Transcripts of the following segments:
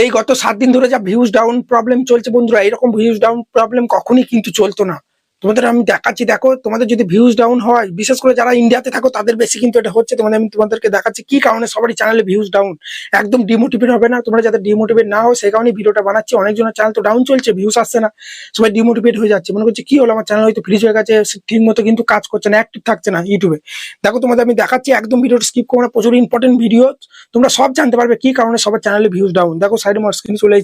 এই গত সাত দিন ধরে যা ভিউজ ডাউন প্রবলেম চলছে বন্ধুরা এরকম ভিউজ ডাউন প্রবলেম কখনই কিন্তু চলতো না। তোমাদের আমি দেখাচ্ছি, দেখো, তোমাদের যদি ভিউজ ডাউন হয়, বিশেষ করে যারা ইন্ডিয়াতে থাকো, তাদের বেশি কিন্তু এটা হচ্ছে, তোমাদের আমি তোমাদেরকে দেখাচ্ছি কি কারণে সবারই চ্যানেলে ভিউজ ডাউন একদম ডিমোটিভেট হবে না, তোমরা যাতে ডিমোটিভেট না হও, সেই কারণে ভিডিওটা বানাচ্ছি। অনেকজনের চ্যানেল তো ডাউন চলছে ভিউজ আসছে না, সবাই ডিমোটিভেট হয়ে যাচ্ছে। মনে করছে, কি হলো, আমার চ্যানেল হয়তো ফ্রিজ হয়ে গেছে ঠিক মতো কিন্তু কাজ করছে না অ্যাক্টিভ থাকছে না ইউটিউবে দেখো, তোমাদের আমি দেখাচ্ছি, একদম ভিডিওটা স্কিপ করো না, প্রচুর ইম্পর্টেন্ট ভিডিও তোমরা সব জানতে পারবে কি কারণে সবার চ্যানেলে ভিউজ ডাউন দেখো সাইডে আমার স্ক্রিন চলে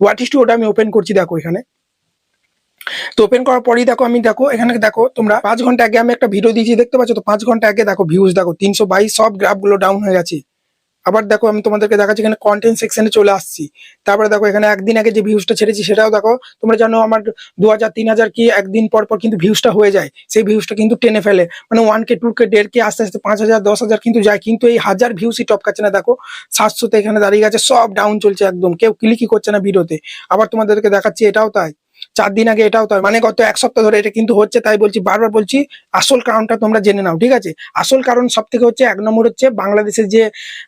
হোয়াট ইস টু ওটা আমি ওপেন করছি, দেখো এখানে। তো ওপেন করার পরেই দেখো আমি দেখো, এখানে দেখো তোমরা পাঁচ ঘণ্টা আগে আমি একটা ভিডিও দিয়েছি, দেখতে পাচ্ছ? তো পাঁচ ঘণ্টা আগে দেখো ভিউজ দেখো তিনশো বাইশ, সব গ্রাফগুলো ডাউন হয়ে গেছে। আবার দেখো আমি তোমাদেরকে দেখাচ্ছি, এখানে কন্টেন্ট সেকশনে চলে আসছি। তারপরে দেখো এখানে একদিন আগে যে ভিউজটা ছেড়েছি, সেটাও দেখো, তোমরা জানো আমার দু হাজার তিন হাজার কি একদিন পর পর কিন্তু ভিউজটা হয়ে যায়। সেই ভিউজটা কিন্তু টেনে ফেলে। মানে ওয়ান কে টু কে দেড় কে আস্তে আস্তে পাঁচ হাজার, দশ হাজার কিন্তু যায়। কিন্তু এই হাজার ভিউসই টপকাচ্ছে না, দেখো, সাতশোতে এখানে দাঁড়িয়ে গেছে, সব ডাউন চলছে একদম। কেউ ক্লিকই করছে না ভিডিওতে আবার তোমাদেরকে দেখাচ্ছি, এটাও তাই। চার দিন আগে এটাও তাই। মানে গত এক সপ্তাহ ধরে এটা কিন্তু হচ্ছে, তাই বলছি, বারবার বলছি, আসল কারণটা তোমরা জেনে নাও, ঠিক আছে? আসল কারণ সব থেকে হচ্ছে, এক নম্বর হচ্ছে, বাংলাদেশের যে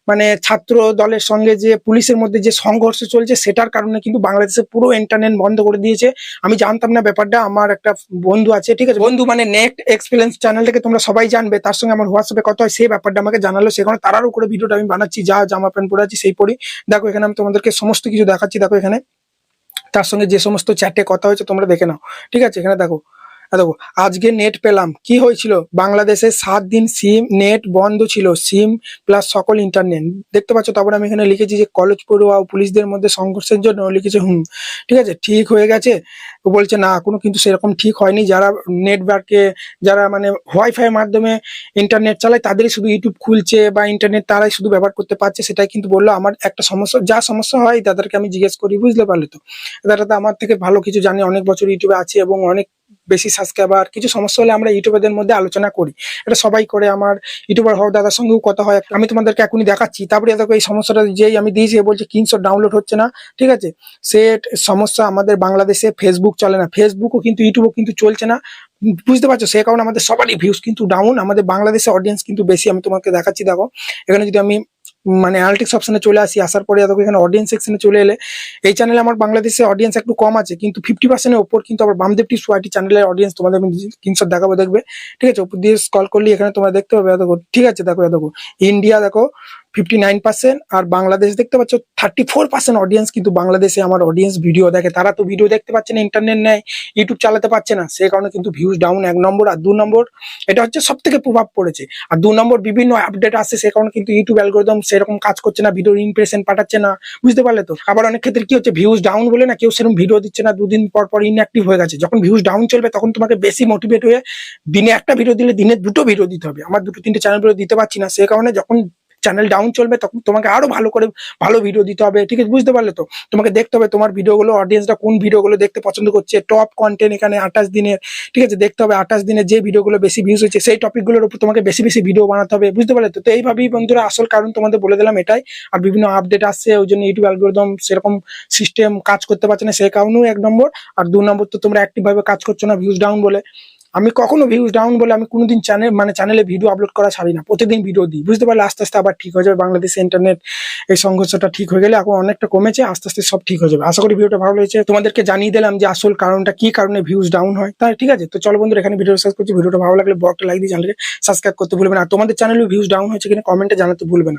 মানে ছাত্র দলের সঙ্গে যে, পুলিশের মধ্যে যে সংঘর্ষ চলছে, সেটার কারণে কিন্তু বাংলাদেশে পুরো ইন্টারনেট বন্ধ করে দিয়েছে। আমি জানতাম না ব্যাপারটা, আমার একটা বন্ধু আছে, ঠিক আছে? বন্ধু মানে নেট এক্সপিরিয়েন্স চ্যানেল থেকে তোমরা সবাই জানবে, তার সঙ্গে আমার হোয়াটসঅ্যাপে কথা হয় সেই ব্যাপারটা আমাকে জানালো সেখানে তারার উপরে ভিডিওটা আমি বানাচ্ছি, যা জামা প্যান্ট পরে আছি, সেই পরি দেখো, এখানে আমি তোমাদেরকে সমস্ত কিছু দেখাচ্ছি, দেখো এখানে। তার সঙ্গে যে সমস্ত চ্যাটে কথা হয়েছে তোমরা দেখে নাও। ঠিক আছে? এখানে দেখো দেখো, আজকে নেট পেলাম। কি হয়েছিল? বাংলাদেশে সাত দিন সিম নেট বন্ধ ছিল সিম প্লাস সকল ইন্টারনেট দেখতে পাচ্ছ, তারপরে আমি এখানে লিখেছি যে কলেজ পড়ুয়া ও পুলিশদের মধ্যে সংঘর্ষের জন্য লিখেছে হুম। ঠিক আছে? ঠিক হয়ে গেছে? ও বলছে, না কোনো কিন্তু সেরকম ঠিক হয়নি। যারা নেটওয়ার্কে যারা মানে ওয়াইফাই মাধ্যমে ইন্টারনেট চালায়, তাদেরই শুধু ইউটিউব খুলছে বা ইন্টারনেট তারাই শুধু ব্যবহার করতে পারছে, সেটাই কিন্তু বলল। আমার একটা সমস্যা, যা সমস্যা হয়, তাদেরকে আমি জিজ্ঞেস করি বুঝতে পারলে তো? তারা তো আমার থেকে ভালো কিছু জানে। অনেক বছর ইউটিউবে আছে এবং অনেক বেশি সাবস্ক্রাইবার কিছু সমস্যা হলে আমরা ইউটিউবারদের মধ্যে আলোচনা করি। এটা সবাই করে, আমার ইউটিউবার হওয়ার দাদার সঙ্গেও কথা হয়। আমি তোমাদেরকে এখনই দেখাচ্ছি। তারপরে দেখো এই সমস্যাটা যেই আমি দিয়েছি বলছে স্ক্রিনশট ডাউনলোড হচ্ছে না, ঠিক আছে? সে সমস্যা আমাদের বাংলাদেশে ফেসবুক চলে না। ফেসবুকও কিন্তু ইউটিউবও কিন্তু চলছে না। বুঝতে পারছ? সে কারণে আমাদের সবারই ভিউজ কিন্তু ডাউন আমাদের বাংলাদেশে অডিয়েন্স কিন্তু বেশি। আমি তোমাকে দেখাচ্ছি, দেখো। এখানে যদি আমি মানে অ্যানালিটিক্স অপশানে চলে আসি, আসার পরে দেখো এখানে অডিয়েন্স সেকশনে চলে এলে, এই চ্যানেলে আমার বাংলাদেশে অডিয়েন্স একটু কম আছে, কিন্তু ফিফটি পার্সেন্টের ওপর কিন্তু আবার বামদেব টি সোয়াইটি চ্যানেলের অডিয়েন্স তোমাদের আমি স্ক্রিনশট দেখাবো, দেখবে, ঠিক আছে? ওপর দিয়ে কল করলে এখানে তোমরা দেখতে পাবে, দেখো, ঠিক আছে, দেখো দেখো ইন্ডিয়া দেখো ফিফটি নাইন পার্সেন্ট আর বাংলাদেশ দেখতে পাচ্ছ থার্টি ফোর পার্সেন্ট অডিয়েন্স কিন্তু বাংলাদেশে আমার অডিয়েন্স ভিডিও দেখে। তারা তো ভিডিও দেখতে পাচ্ছে না ইন্টারনেট নেয় ইউটিউব চালাতে পারছে না। সেই কারণে কিন্তু ভিউজ ডাউন এক নম্বর আর দু নম্বর। এটা হচ্ছে সব থেকে প্রভাব পড়েছে। আর দু নম্বর বিভিন্ন আপডেট আসছে, সে কারণে কিন্তু ইউটিউব অ্যালগোরিদম সেরকম কাজ করছে না ভিডিওর ইমপ্রেশন পাঠাচ্ছে না। বুঝতে পারলে তো? আবার অনেক ক্ষেত্রে কি হচ্ছে ভিউজ ডাউন বলে না কেউ সেরকম ভিডিও দিচ্ছে না, দুদিন পর পর ইনঅ্যাক্টিভ হয়ে গেছে। যখন ভিউজ ডাউন চলবে, তখন তোমাকে বেশি মোটিভেট হয়ে দিনে একটা ভিডিও দিলে দিনে দুটো ভিডিও দিতে হবে। আমার দুটো তিনটে চ্যানেল ভিডিও দিতে পারছি না। সে কারণে যখন চ্যানেল ডাউন চলবে, তখন তোমাকে আরও ভালো করে ভালো ভিডিও দিতে হবে, ঠিক আছে? বুঝতে পারলে তো? তোমাকে দেখতে হবে তোমার ভিডিওগুলো অডিয়েন্সটা কোন ভিডিওগুলো দেখতে পছন্দ করছে টপ কন্টেন্ট এখানে আঠাশ দিনের, ঠিক আছে? দেখতে হবে আঠাশ দিনের যে ভিডিওগুলো বেশি ভিউজ হচ্ছে সেই টপিকগুলোর উপর তোমাকে বেশি বেশি ভিডিও বানাতে হবে, বুঝতে পারলে তো? এইভাবেই বন্ধুরা, আসল কারণ তোমাদের বলে দিলাম এটাই। আর বিভিন্ন আপডেট আসছে, ওই জন্য ইউটিউব অ্যালগোরিদম সেরকম সিস্টেম কাজ করতে পারছে না সেই কারণেও এক নম্বর। আর দু নম্বর তো তোমরা অ্যাক্টিভ ভাবে কাজ করছ না ভিউজ ডাউন বলে। আমি কখনো ভিউজ ডাউন বলে আমি কোনোদিন চ্যানেল মানে চ্যানেলে ভিডিও আপলোড করা ছাড়ি না। প্রতিদিন ভিডিও দিই। বুঝতে পারলে আস্তে আস্তে আবার ঠিক হয়ে যাবে। বাংলাদেশে ইন্টারনেট এই সংঘর্ষটা ঠিক হয়ে গেলে এখন অনেকটা কমেছে, আস্তে আস্তে সব ঠিক হয়ে যাবে। আশা করি ভিডিওটা ভালো হয়েছে তোমাদেরকে জানিয়ে দিলাম যে আসল কারণটা কি কারণে ভিউজ ডাউন হয়। তাই ঠিক আছে? তো চলো বন্ধুরা, এখানে ভিডিও শেষ করছি। ভিডিওটা ভালো লাগলে বড় লাইক দিয়ে চ্যানেলকে সাবস্ক্রাইব করতে ভুলবে না। তোমাদের চ্যানেলেও ভিউজ ডাউন হয়েছে কিনা কমেন্টে জানাতে ভুলবে না।